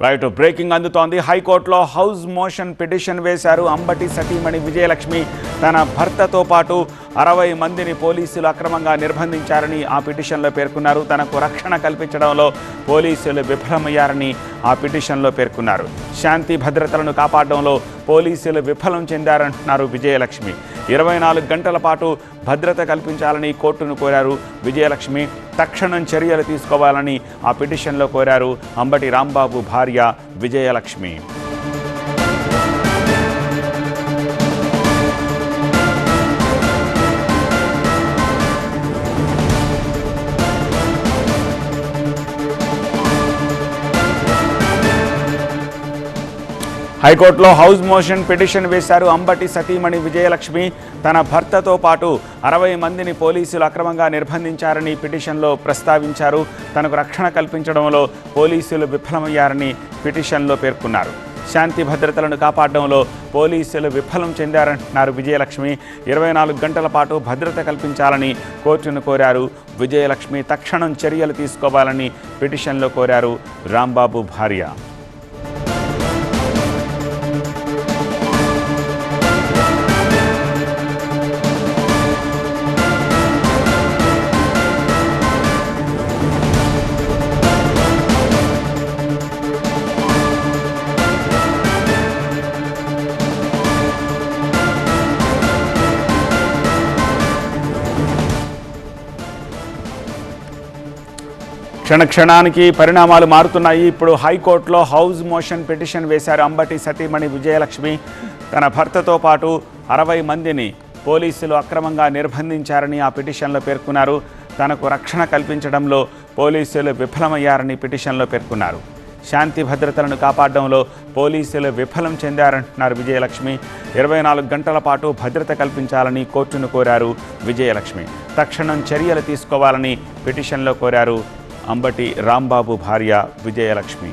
Right breaking అందుతోంది. హైకోర్టులో house motion petition వేశారు అంబటి సతీమణి విజయలక్ష్మి. తన భర్తతో పాటు అరవై మందిని పోలీసులు అక్రమంగా నిర్బంధించారని ఆ పిటిషన్లో పేర్కొన్నారు. తనకు రక్షణ కల్పించడంలో పోలీసులు విఫలమయ్యారని ఆ పిటిషన్లో పేర్కొన్నారు. శాంతి భద్రతలను కాపాడడంలో పోలీసులు విఫలం చెందారంటున్నారు విజయలక్ష్మి. ఇరవై నాలుగు గంటల పాటు భద్రత కల్పించాలని కోర్టును కోరారు విజయలక్ష్మి. తక్షణం చర్యలు తీసుకోవాలని ఆ పిటిషన్లో కోరారు అంబటి రాంబాబు భార్య విజయలక్ష్మి. హైకోర్టులో హౌస్ మోషన్ పిటిషన్ వేశారు అంబటి సతీమణి విజయలక్ష్మి. తన భర్తతో పాటు అరవై మందిని పోలీసులు అక్రమంగా నిర్బంధించారని పిటిషన్లో ప్రస్తావించారు. తనకు రక్షణ కల్పించడంలో పోలీసులు విఫలమయ్యారని పిటిషన్లో పేర్కొన్నారు. శాంతి భద్రతలను కాపాడడంలో పోలీసులు విఫలం చెందారంటున్నారు విజయలక్ష్మి. ఇరవై నాలుగు గంటల పాటు భద్రత కల్పించాలని కోర్టును కోరారు. విజయలక్ష్మి తక్షణం చర్యలు తీసుకోవాలని పిటిషన్లో కోరారు రాంబాబు భార్య. క్షణక్షణానికి పరిణామాలు మారుతున్నాయి. ఇప్పుడు హైకోర్టులో హౌస్ మోషన్ పిటిషన్ వేశారు అంబటి సతీమణి విజయలక్ష్మి. తన భర్తతో పాటు అరవై మందిని పోలీసులు అక్రమంగా నిర్బంధించారని ఆ పిటిషన్లో పేర్కొన్నారు. తనకు రక్షణ కల్పించడంలో పోలీసులు విఫలమయ్యారని పిటిషన్లో పేర్కొన్నారు. శాంతి భద్రతలను కాపాడడంలో పోలీసులు విఫలం చెందారంటున్నారు విజయలక్ష్మి. ఇరవై నాలుగు గంటల పాటు భద్రత కల్పించాలని కోర్టును కోరారు విజయలక్ష్మి. తక్షణం చర్యలు తీసుకోవాలని పిటిషన్లో కోరారు అంబటి రాంబాబు భార్య విజయలక్ష్మి.